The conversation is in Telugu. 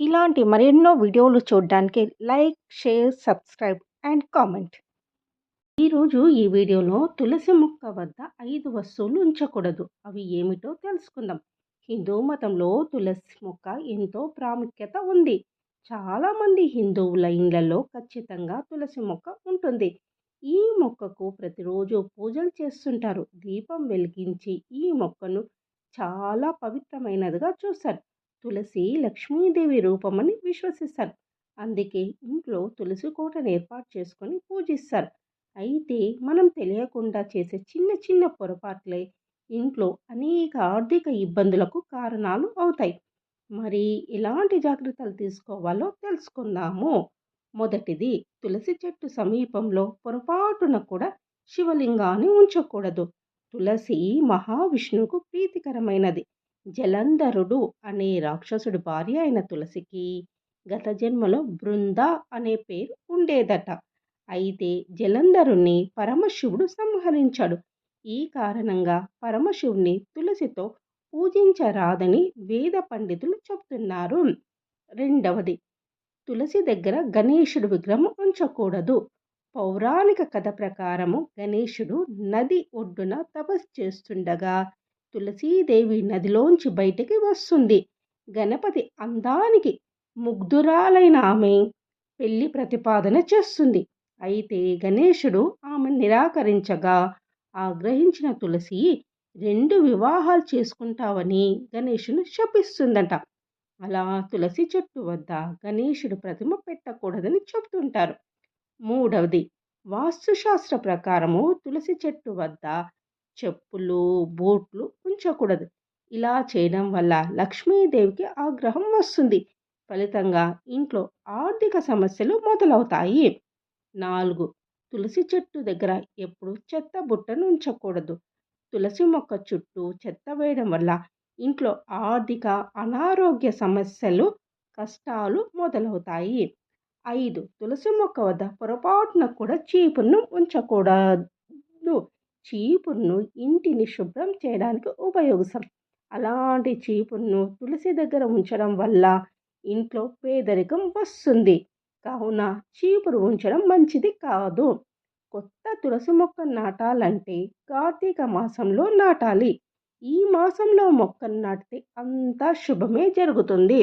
ఇలాంటి మరెన్నో వీడియోలు చూడడానికి like share subscribe and comment. ఈరోజు ఈ వీడియోలో తులసి మొక్క వద్ద ఐదు వస్తువులు ఉంచకూడదు. అవి ఏమిటో తెలుసుకుందాం. హిందూ మతంలో తులసి మొక్క ఎంతో ప్రాముఖ్యత ఉంది. చాలామంది హిందువుల ఇండ్లలో ఖచ్చితంగా తులసి మొక్క ఉంటుంది. ఈ మొక్కకు ప్రతిరోజు పూజలు చేస్తుంటారు. దీపం వెలిగించి ఈ మొక్కను చాలా పవిత్రమైనదిగా చూస్తారు. తులసి లక్ష్మీదేవి రూపమని విశ్వసిస్తారు. అందుకే ఇంట్లో తులసి కోటను ఏర్పాటు చేసుకొని పూజిస్తారు. అయితే మనం తెలియకుండా చేసే చిన్న చిన్న పొరపాట్లే ఇంట్లో అనేక ఆర్థిక ఇబ్బందులకు కారణాలు అవుతాయి. మరి ఎలాంటి జాగ్రత్తలు తీసుకోవాలో తెలుసుకుందాము. మొదటిది తులసి చెట్టు సమీపంలో పొరపాటున కూడా శివలింగాన్ని ఉంచకూడదు. తులసి మహావిష్ణువుకు ప్రీతికరమైనది. జలంధరుడు అనే రాక్షసుడి భార్య అయిన తులసికి గత జన్మలో బృంద అనే పేరు ఉండేదట. అయితే జలంధరుణ్ణి పరమశివుడు సంహరించాడు. ఈ కారణంగా పరమశివుణ్ణి తులసితో పూజించరాదని వేద పండితులు చెబుతున్నారు రెండవది తులసి దగ్గర గణేశుడు విగ్రహం ఉంచకూడదు. పౌరాణిక కథ ప్రకారము గణేశుడు నది ఒడ్డున తపస్సు చేస్తుండగా తులసీదేవి నదిలోంచి బయటికి వస్తుంది. గణపతి అందానికి ముగ్ధురాలైన ఆమె పెళ్ళి ప్రతిపాదన చేస్తుంది. అయితే గణేశుడు ఆమె నిరాకరించగా ఆగ్రహించిన తులసి రెండు వివాహాలు చేసుకుంటావని గణేషుని శపిస్తుందంట. అలా తులసి చెట్టు వద్ద గణేశుడు ప్రతిమ పెట్టకూడదని చెబుతుంటారు మూడవది వాస్తుశాస్త్ర ప్రకారము తులసి చెట్టు వద్ద చెప్పులు బూట్లు ఉంచకూడదు. ఇలా చేయడం వల్ల లక్ష్మీదేవికి ఆగ్రహం వస్తుంది. ఫలితంగా ఇంట్లో ఆర్థిక సమస్యలు మొదలవుతాయి. నాలుగు. తులసి చెట్టు దగ్గర ఎప్పుడు చెత్త బుట్టను ఉంచకూడదు. తులసి మొక్క చుట్టూ చెత్త వేయడం వల్ల ఇంట్లో ఆర్థిక అనారోగ్య సమస్యలు కష్టాలు మొదలవుతాయి. ఐదు. తులసి మొక్క వద్ద పొరపాటున కూడా చీపును ఉంచకూడదు. చీపురును ఇంటిని శుభ్రం చేయడానికి ఉపయోగిస్తాం. అలాంటి చీపురును తులసి దగ్గర ఉంచడం వల్ల ఇంట్లో పేదరికం వస్తుంది. కావున చీపురు ఉంచడం మంచిది కాదు. కొత్త తులసి మొక్క నాటాలంటే కార్తీక మాసంలో నాటాలి. ఈ మాసంలో మొక్కను నాటితే అంతా శుభమే జరుగుతుంది.